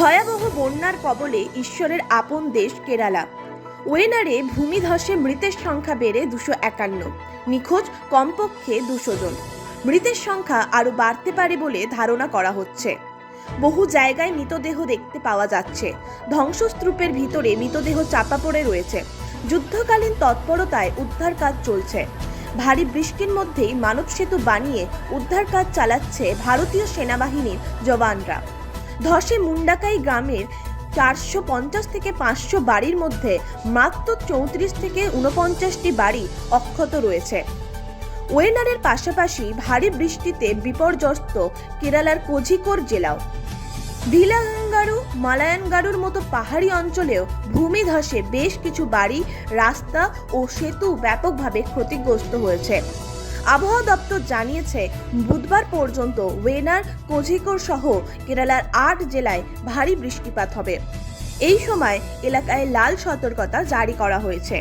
ভয়াবহ বন্যার কবলে ঈশ্বরের আপন দেশ কেরালা। ওয়েনারে ভূমিধসে মৃতের সংখ্যা বেড়ে দুশো একান্ন। নিখোঁজ কমপক্ষে দুশো জন। মৃতের সংখ্যা আরও বাড়তে পারে বলে ধারণা করা হচ্ছে। বহু জায়গায় মৃতদেহ দেখতে পাওয়া যাচ্ছে। ধ্বংসস্তূপের ভিতরে মৃতদেহ চাপা পড়ে রয়েছে। যুদ্ধকালীন তৎপরতায় উদ্ধার কাজ চলছে। ভারী বৃষ্টির মধ্যেই মানব সেতু বানিয়ে উদ্ধার কাজ চালাচ্ছে ভারতীয় সেনাবাহিনীর জওয়ানরা। ধসে মুন্ডাকাই গ্রামের চারশো পঞ্চাশ থেকে পাঁচশো বাড়ির মধ্যে মাত্র চৌত্রিশ থেকে উনপঞ্চাশটি বাড়ি অক্ষত রয়েছে। ওয়েনারের পাশাপাশি ভারী বৃষ্টিতে বিপর্যস্ত কেরালার কোঝিকোর জেলাও। ভিলাঙ্গারু, মালায়ানগারুর মতো পাহাড়ি অঞ্চলেও ভূমিধসে বেশ কিছু বাড়ি, রাস্তা ও সেতু ব্যাপকভাবে ক্ষতিগ্রস্ত হয়েছে। আবহাওয়া দপ্তর জানিয়েছে, বুধবার পর্যন্ত ওয়েনার কোঝিকোর সহ কেরালার আট জেলায় ভারী বৃষ্টিপাত হবে। এই সময় এলাকায় লাল সতর্কতা জারি করা হয়েছে।